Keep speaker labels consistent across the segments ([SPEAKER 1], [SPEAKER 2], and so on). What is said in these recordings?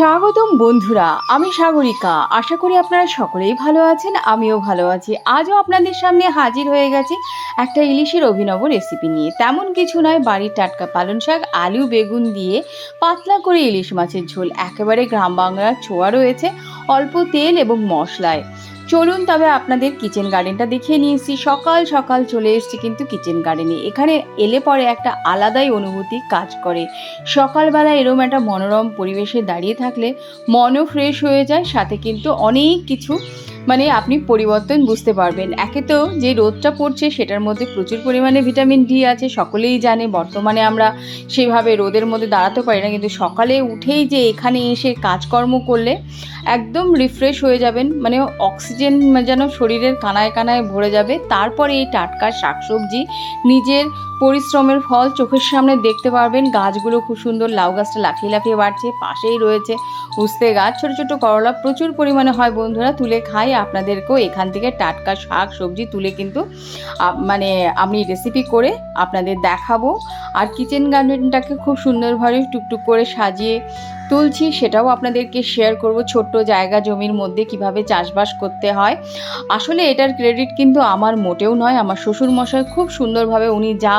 [SPEAKER 1] স্বাগতম বন্ধুরা, আমি সাগরিকা। আশা করি আপনারা সকলেই ভালো আছেন, আমিও ভালো আছি। আজও আপনাদের সামনে হাজির হয়ে গেছি একটা ইলিশের অভিনব রেসিপি নিয়ে। তেমন কিছু নয়, বাড়ির টাটকা পালন শাক, আলু, বেগুন দিয়ে পাতলা করে ইলিশ মাছের ঝোল। একেবারে গ্রাম বাংলার ছোঁয়া রয়েছে অল্প তেল এবং মশলায়। চলুন তবে আপনাদের কিচেন গার্ডেনটা দেখিয়ে নিয়েছি সকাল সকাল চলে এসছি কিন্তু কিচেন গার্ডেনে এখানে এলে পরে একটা আলাদাই অনুভূতি কাজ করে। সকালবেলা এরম একটা মনোরম পরিবেশে দাঁড়িয়ে থাকলে মনও ফ্রেশ হয়ে যায়, সাথে কিন্তু অনেক কিছু মানে আপনি পরিবর্তন বুঝতে পারবেন। একে তো যে রোদটা পড়ছে সেটার মধ্যে প্রচুর পরিমাণে ভিটামিন ডি আছে, সকলেই জানে। বর্তমানে আমরা সেভাবে রোদের মধ্যে দাঁড়াতে পারি না, কিন্তু সকালে উঠেই যে এখানে এসে কাজকর্ম করলে একদম রিফ্রেশ হয়ে যাবেন। মানে অক্সিজেন যেন শরীরের কানায় কানায় ভরে যাবে। তারপরে এই টাটকা শাকসবজি নিজের পরিশ্রমের ফল চোখের সামনে দেখতে পারবেন। গাছগুলো খুব সুন্দর, লাউ গাছটা লাফিয়ে লাফিয়ে বাড়ছে, পাশেই রয়েছে উস্তে গাছ। ছোটো ছোটো করলা প্রচুর পরিমাণে হয় বন্ধুরা, তুলে খাই। আপনাদেরকেও এখান থেকে টাটকা শাক, সবজি তুলে কিন্তু মানে আমি রেসিপি করে আপনাদের দেখাবো। আর কিচেন গার্ডেনটাকে খুব সুন্দরভাবে টুকটুক করে সাজিয়ে তুলছি, সেটাও আপনাদেরকে শেয়ার করব। ছোট্ট জায়গা জমির মধ্যে কীভাবে চাষবাস করতে হয়। আসলে এটার ক্রেডিট কিন্তু আমার মোটেও নয়, আমার শ্বশুর মশাই খুব সুন্দরভাবে উনি যা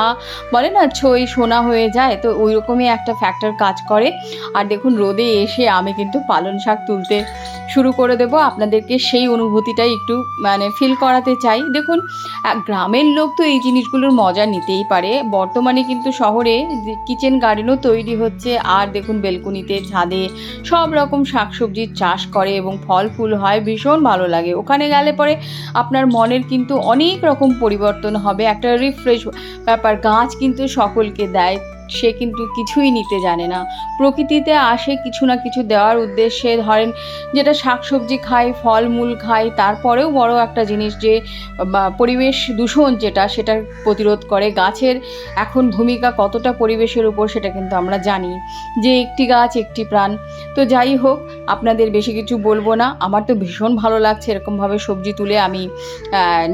[SPEAKER 1] বলে না, ছই সোনা হয়ে যায়, তো ওই রকমই একটা ফ্যাক্টর কাজ করে। আর দেখুন, রোদে এসে আমি কিন্তু পালং শাক তুলতে শুরু করে দেব। আপনাদেরকে সেই অনুভূতিটাই একটু মানে ফিল করাতে চাই। দেখুন গ্রামের লোক তো এই জিনিসগুলোর মজা নিতেই পারে। বর্তমানে কিন্তু শহরে কিচেন গার্ডেনও তৈরি হচ্ছে। আর দেখুন, বেলকুনিতে ছাদে সব রকম শাকসবজির চাষ করে এবং ফল ফুল হয়। ভীষণ ভালো লাগে। ওখানে গেলে পরে আপনার মনের কিন্তু অনেক রকম পরিবর্তন হবে। একটা রিফ্রেশ ব্যাপার, গাছ কিন্তু সকলকে দেয়। সে কিন্তু কিছুই নিতে জানে না। প্রকৃতিতে আসে কিছু না কিছু দেওয়ার উদ্দেশ্যে। ধরেন যেটা শাকসবজি খাই ফলমূল খাই তারপরেও বড় একটা জিনিস যে পরিবেশ দূষণ যেটা, সেটা প্রতিরোধ করে। গাছের এখন ভূমিকা কতটা পরিবেশের উপর সেটা কিন্তু আমরা জানি। যে একটি গাছ একটি প্রাণ। তো যাই হোক, আপনাদের বেশি কিছু বলব না। আমার তো ভীষণ ভালো লাগছে এরকমভাবে সবজি তুলে আমি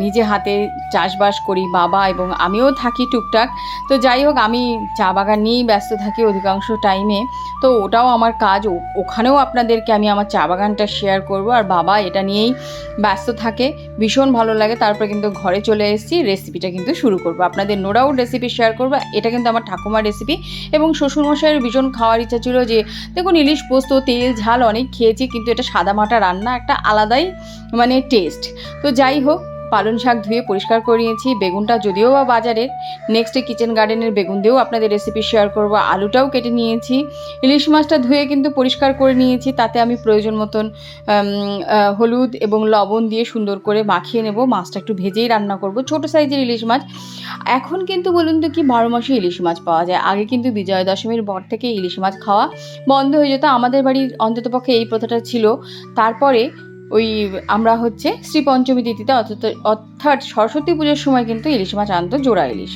[SPEAKER 1] নিজে হাতে চাষবাস করি, বাবা এবং আমিও থাকি টুকটাক। তো যাই হোক, আমি চা বাগান নিয়েই ব্যস্ত থাকি অধিকাংশ টাইমে তো ওটাও আমার কাজ। ওখানেও আপনাদেরকে আমি আমার চা বাগানটা শেয়ার করব। আর বাবা এটা নিয়েই ব্যস্ত থাকে। ভীষণ ভালো লাগে। তারপরে কিন্তু ঘরে চলে এসেছি। রেসিপিটা কিন্তু শুরু করব। আপনাদের নো ডাউট রেসিপি শেয়ার করব। এটা কিন্তু আমার ঠাকুমার রেসিপি এবং শ্বশুরমশাইয়ের ভীষণ খাওয়ার ইচ্ছা ছিল যে, দেখুন ইলিশ পোস্ত, তেল, ঝাল অনেক খেয়েছি, কিন্তু এটা সাদামাটা রান্না একটা আলাদাই মানে টেস্ট তো যাই হোক পালং শাক ধুয়ে পরিষ্কার করে নিয়েছি। বেগুনটা যদিও বা বাজারের নেক্সটে কিচেন গার্ডেনের বেগুন দিয়েও আপনাদের রেসিপি শেয়ার করব। আলুটাও কেটে নিয়েছি। ইলিশ মাছটা ধুয়ে কিন্তু পরিষ্কার করে নিয়েছি। তাতে আমি প্রয়োজন মতন হলুদ এবং লবণ দিয়ে সুন্দর করে মাখিয়ে নেব। মাছটা একটু ভেজেই রান্না করব। ছোট সাইজের ইলিশ মাছ। এখন কিন্তু বলুন তো কি বারো মাসে ইলিশ মাছ পাওয়া যায়? আগে কিন্তু বিজয়া দশমীর পর থেকে ইলিশ মাছ খাওয়া বন্ধ হয়ে যেত। আমাদের বাড়ির অন্ততপক্ষে এই প্রথাটা ছিল। তারপরে ওই আমরা হচ্ছে শ্রী পঞ্চমী তিথিতে অর্থাৎ সরস্বতী পুজোর সময় কিন্তু ইলিশ মাছ আনতো, জোড়া ইলিশ।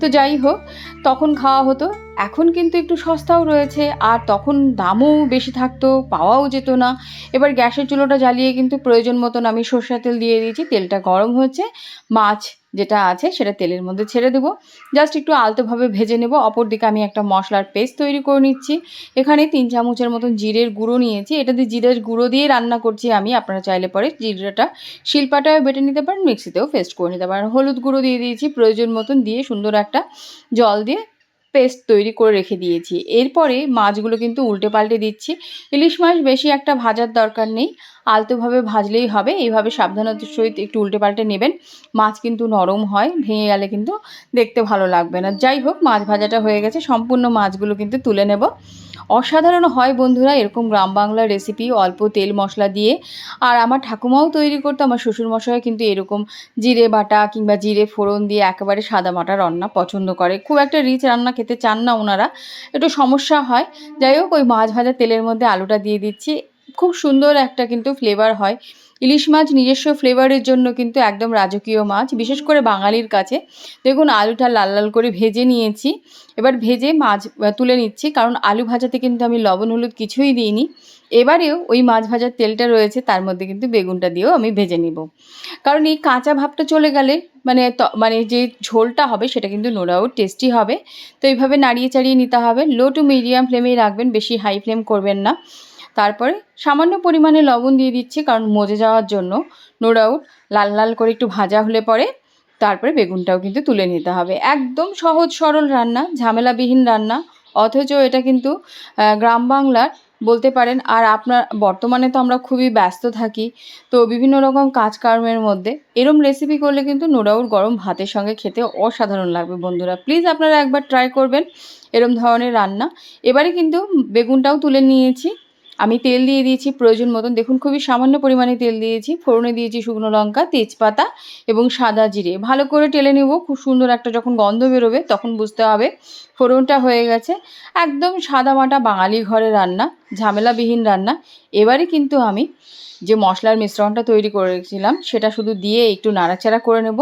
[SPEAKER 1] তো যাই হোক, তখন খাওয়া হতো। এখন কিন্তু একটু সস্তাও রয়েছে, আর তখন দামও বেশি থাকতো, পাওয়াও যেত না। এবার গ্যাসের চুলোটা জ্বালিয়ে কিন্তু প্রয়োজন মতন আমি সর্ষের তেল দিয়ে দিয়েছি, তেলটা গরম হচ্ছে মাছ যেটা আছে সেটা তেলের মধ্যে ছেড়ে দেবো। জাস্ট একটু আলতোভাবে ভেজে নেব। অপর দিকে আমি একটা মশলার পেস্ট তৈরি করে নিচ্ছি। এখানে তিন চামচের মতন জিরের গুঁড়ো নিয়েছি। এটা দিয়ে জিরের গুঁড়ো দিয়ে রান্না করছি আমি। আপনারা চাইলে পরে জিরাটা শিল্পাটাও বেটে নিতে পারেন, মিক্সিতেও পেস্ট করে নিতে পারেন। হলুদ গুঁড়ো দিয়ে দিয়েছি। প্রয়োজন মতন দিয়ে সুন্দর একটা জল দিয়ে পেস্ট তৈরি করে রেখে দিয়েছি। এরপরে মাছগুলো কিন্তু উল্টে পাল্টে দিচ্ছি। ইলিশ মাছ বেশি একটা ভাজার দরকার নেই। আলতোভাবে ভাজলেই হবে। এইভাবে সাবধানতার সহিত একটু উল্টে পাল্টে নেবেন। মাছ কিন্তু নরম হয়, ভেঙে গেলে কিন্তু দেখতে ভালো লাগবে না। যাই হোক, মাছ ভাজাটা হয়ে গেছে। সম্পূর্ণ মাছগুলো কিন্তু তুলে নেব। অসাধারণ হয় বন্ধুরা, এরকম গ্রাম বাংলার রেসিপি অল্প তেল মশলা দিয়ে। আর আমার ঠাকুমাও তৈরি করতো, আমার শ্বশুরমশাই কিন্তু এরকম জিরে বাটা কিংবা জিরে ফোড়ন দিয়ে একেবারে সাদা মাটা রান্না পছন্দ করে। খুব একটা রিচ রান্না খেতে চান না ওনারা, একটু সমস্যা হয়। যাই হোক, ওই মাছ ভাজা তেলের মধ্যে আলুটা দিয়ে দিচ্ছি। খুব সুন্দর একটা কিন্তু ফ্লেভার হয়। ইলিশ মাছ নিজস্ব ফ্লেভারের জন্য কিন্তু একদম রাজকীয় মাছ, বিশেষ করে বাঙালির কাছে। দেখুন, আলুটা লাল লাল করে ভেজে নিয়েছি। এবার ভেজে মাছ তুলে নিচ্ছি, কারণ আলু ভাজাতে কিন্তু আমি লবণ, হলুদ কিছুই দিইনি। এবারেও ওই মাছ ভাজার তেলটা রয়েছে, তার মধ্যে কিন্তু বেগুনটা দিয়েও আমি ভেজে নিব। কারণ এই কাঁচা ভাবটা চলে গেলে মানে মানে যে ঝোলটা হবে, সেটা কিন্তু নো ডাউট টেস্টি হবে। তো এইভাবে নাড়িয়ে চাড়িয়ে নিতে হবে। লো টু মিডিয়াম ফ্লেমেই রাখবেন, বেশি হাই ফ্লেম করবেন না। তারপরে সামান্য পরিমাণে লবণ দিয়ে দিচ্ছি কারণ মজে যাওয়ার জন্য। নো ডাউট লাল লাল করে একটু ভাজা হলে পরে তারপরে বেগুনটাও কিন্তু তুলে নিতে হবে। একদম সহজ সরল রান্না, ঝামেলাবিহীন রান্না। অথচ এটা কিন্তু গ্রাম বাংলার বলতে পারেন, আর আপনার, বর্তমানে তো আমরা খুবই ব্যস্ত থাকি, তো বিভিন্ন রকম কাজকর্মের মধ্যে এরম রেসিপি করলে কিন্তু নোডাউট গরম ভাতের সঙ্গে খেতে অসাধারণ লাগবে বন্ধুরা। প্লিজ আপনারা একবার ট্রাই করবেন এরম ধরনের রান্না। এবারে কিন্তু বেগুনটাও তুলে নিয়েছি। আমি তেল দিয়ে দিয়েছি প্রয়োজন মতন। দেখুন, খুবই সামান্য পরিমাণে তেল দিয়েছি। ফোড়নে দিয়েছি শুকনো লঙ্কা, তেজপাতা এবং সাদা জিরে। ভালো করে টেলে নেব। খুব সুন্দর একটা যখন গন্ধ বেরোবে তখন বুঝতে হবে ফোড়নটা হয়ে গেছে। একদম সাদা মাটা বাঙালি ঘরে রান্না, ঝামেলাবিহীন রান্না। এবারে কিন্তু আমি যে মশলার মিশ্রণটা তৈরি করেছিলাম সেটা শুধু দিয়ে একটু নাড়াচাড়া করে নেব।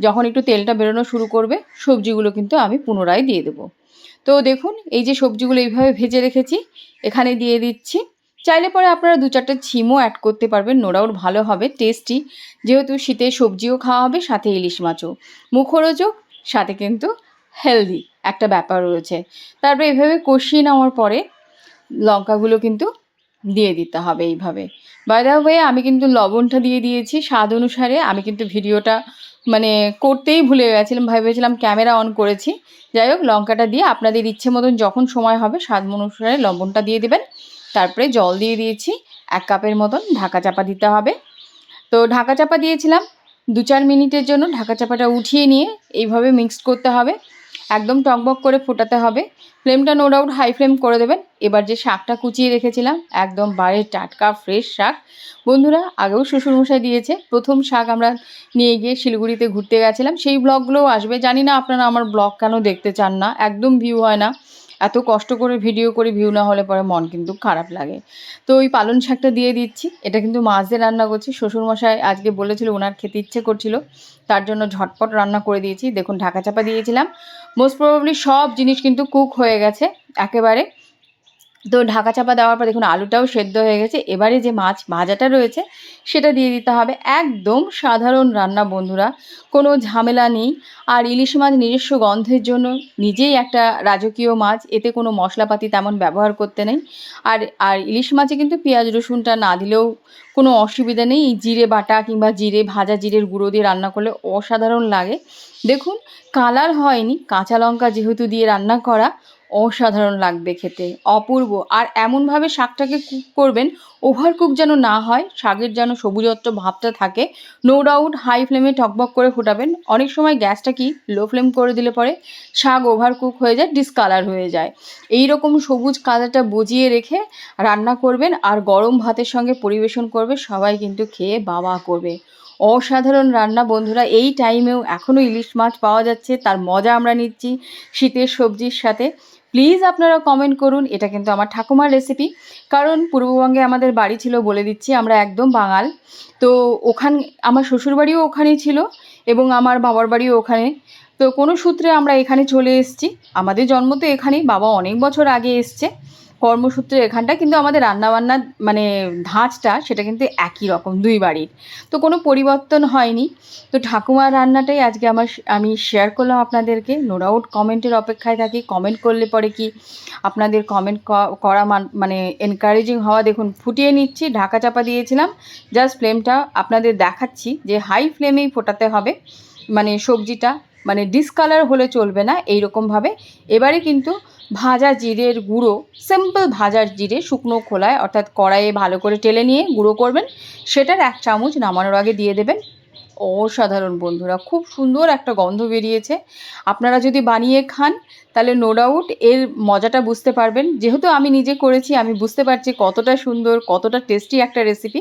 [SPEAKER 1] যখন একটু তেলটা বেরোনো শুরু করবে, সবজিগুলো কিন্তু আমি পুনরায় দিয়ে দেবো। তো দেখুন, এই যে সবজিগুলো এইভাবে ভেজে রেখেছি, এখানে দিয়ে দিচ্ছি। চাইলে পরে আপনারা দু চারটে ছিমও অ্যাড করতে পারবেন নোড়াউট ভালো হবে টেস্টি যেহেতু শীতে সবজিও খাওয়া হবে, সাথে ইলিশ মাছও। মুখরোচক, সাথে কিন্তু হেলদি একটা ব্যাপার রয়েছে। তারপরে এইভাবে কষিয়ে নেওয়ার পরে লঙ্কাগুলো কিন্তু দিয়ে দিতে হবে এইভাবে। বাইদা হয়ে আমি কিন্তু লবণটা দিয়ে দিয়েছি, স্বাদ অনুসারে আমি কিন্তু ভিডিওটা মানে করতেই ভুলে গেছিলাম, ভেবেছিলাম ক্যামেরা অন করেছি। যাই হোক, লঙ্কাটা দিয়ে আপনাদের ইচ্ছে মতন যখন সময় হবে স্বাদ অনুসারে লবণটা দিয়ে দেবেন। তারপরে জল দিয়ে দিয়েছি, এক কাপের মতন ঢাকা চাপা দিতে হবে। তো ঢাকা চাপা দিয়েছিলাম, দু চার মিনিটের জন্য ঢাকা চাপাটা উঠিয়ে নিয়ে এইভাবে মিক্সড করতে হবে। একদম টকবক করে ফোটাতে হবে। ফ্লেমটা নো ডাউট হাই ফ্লেম করে দেবেন। এবার যে শাকটা কুচিয়ে রেখেছিলাম, একদম বাড়ির টাটকা ফ্রেশ শাক। বন্ধুরা, আগেও শ্বশুরমশাই দিয়েছে, প্রথম শাক আমরা নিয়ে গিয়ে শিলিগুড়িতে ঘুরতে গেছিলাম। সেই ব্লগগুলোও আসবে। জানি না আপনারা আমার ব্লগ কেন দেখতে চান না, একদম ভিউ হয় না। এত কষ্ট করে ভিডিও করে ভিউ না হলে পরে মন কিন্তু খারাপ লাগে। তো ওই পালন শাকটা দিয়ে দিচ্ছি। এটা কিন্তু মাছ দিয়ে রান্না করছি। শ্বশুরমশাই আজকে বলেছিল ওনার খেতে ইচ্ছে করছিল, তার জন্য ঝটপট রান্না করে দিয়েছি। দেখুন, ঢাকা চাপা দিয়েছিলাম। মোস্ট প্রবাবলি সব জিনিস কিন্তু কুক হয়ে গেছে, একেবারে। তো ঢাকা চাপা দেওয়ার পর দেখুন আলুটাও সেদ্ধ হয়ে গেছে। এবারে যে মাছ ভাজাটা রয়েছে, সেটা দিয়ে দিতে হবে একদম সাধারণ রান্না বন্ধুরা। কোনো ঝামেলা নেই। আর ইলিশ মাছ নিজস্ব গন্ধের জন্য নিজেই একটা রাজকীয় মাছ, এতে কোনো মশলাপাতি তেমন ব্যবহার করতে নেই। আর আর ইলিশ মাছে কিন্তু পেঁয়াজ রসুনটা না দিলেও কোনো অসুবিধা নেই। জিরে বাটা কিংবা জিরে, ভাজা জিরের গুঁড়ো দিয়ে রান্না করলে অসাধারণ লাগে। দেখুন, কালার হয়নি। কাঁচা লঙ্কা যেহেতু দিয়ে রান্না করা অসাধারণ লাগবে খেতে, অপূর্ব। আর এমনভাবে শাকটাকে কুক করবেন ওভার কুক যেন না হয়, শাকের যেন সবুজত্ব ভাবটা থাকে নো ডাউট হাই ফ্লেমে টকবক করে ফোটাবেন। অনেক সময় গ্যাসটা কি লো ফ্লেম করে দিলে পরে শাক ওভার কুক হয়ে যায় ডিসকালার হয়ে যায়। এই রকম সবুজ কালারটা বুঝিয়ে রেখে রান্না করবেন আর গরম ভাতের সঙ্গে পরিবেশন করবে, সবাই কিন্তু খেয়ে বাবা করবে। অসাধারণ রান্না বন্ধুরা, এই টাইমেও এখনও ইলিশ মাছ পাওয়া যাচ্ছে, তার মজা আমরা নিচ্ছি শীতের সবজির সাথে। প্লিজ আপনারা কমেন্ট করুন, এটা কিন্তু আমার ঠাকুমার রেসিপি কারণ পূর্ববঙ্গে আমাদের বাড়ি ছিল বলে দিচ্ছি, আমরা একদম বাঙাল। তো ওখান, আমার শ্বশুরবাড়িও ওখানেই ছিল এবং আমার বাবার বাড়িও ওখানে। তো কোনো সূত্রে আমরা এখানে চলে এসেছি। আমাদের জন্ম তো এখানেই, বাবা অনেক বছর আগে এসছে। কর্মসূত্রে এখানটা, কিন্তু আমাদের রান্নাবান্নার মানে ধাঁচটা সেটা কিন্তু একই রকম, দুই বাড়ির। তো কোনো পরিবর্তন হয়নি। তো ঠাকুমার রান্নাটাই আজকে আমার আমি শেয়ার করলাম আপনাদেরকে। নো ডাউট কমেন্টের অপেক্ষায় থাকি। কমেন্ট করলে পরে কি আপনাদের কমেন্ট করা মান এনকারেজিং হওয়া দেখুন, ফুটিয়ে নিচ্ছি, ঢাকা চাপা দিয়েছিলাম। জাস্ট ফ্লেমটা আপনাদের দেখাচ্ছি যে হাই ফ্লেমেই ফোটাতে হবে। মানে সবজিটা মানে ডিসকালার হলে চলবে না, এইরকমভাবে। এবারে কিন্তু ভাজা জিরের গুঁড়ো সিম্পল ভাজার জিরে শুকনো খোলায়, অর্থাৎ কড়াইয়ে ভালো করে টেলে নিয়ে গুঁড়ো করবেন। সেটার এক চামচ নামানোর আগে দিয়ে দেবেন। অসাধারণ বন্ধুরা, খুব সুন্দর একটা গন্ধ বেরিয়েছে। আপনারা যদি বানিয়ে খান, তাহলে নো ডাউট এর মজাটা বুঝতে পারবেন। যেহেতু আমি নিজে করেছি, আমি বুঝতে পারছি কতটা সুন্দর, কতটা টেস্টি একটা রেসিপি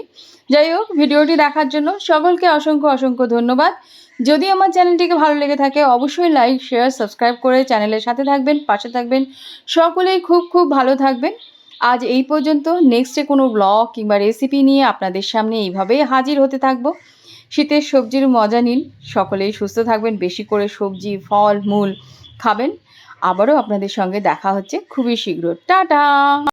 [SPEAKER 1] যাই হোক, ভিডিওটি দেখার জন্য সকলকে অসংখ্য অসংখ্য ধন্যবাদ। যদি আমার চ্যানেলটিকে ভালো লেগে থাকে, অবশ্যই লাইক শেয়ার সাবস্ক্রাইব করে চ্যানেলের সাথে থাকবেন, পাশে থাকবেন। সকলেই খুব খুব ভালো থাকবেন। আজ এই পর্যন্ত নেক্সটে কোনো ব্লগ কিংবা রেসিপি নিয়ে আপনাদের সামনে এইভাবেই হাজির হতে থাকব। শীতের সবজির মজা নিন। সকলেই সুস্থ থাকবেন, বেশি করে সবজি, ফল, মূল খাবেন। আবারও আপনাদের সঙ্গে দেখা হচ্ছে খুবই শীঘ্র। টাটা!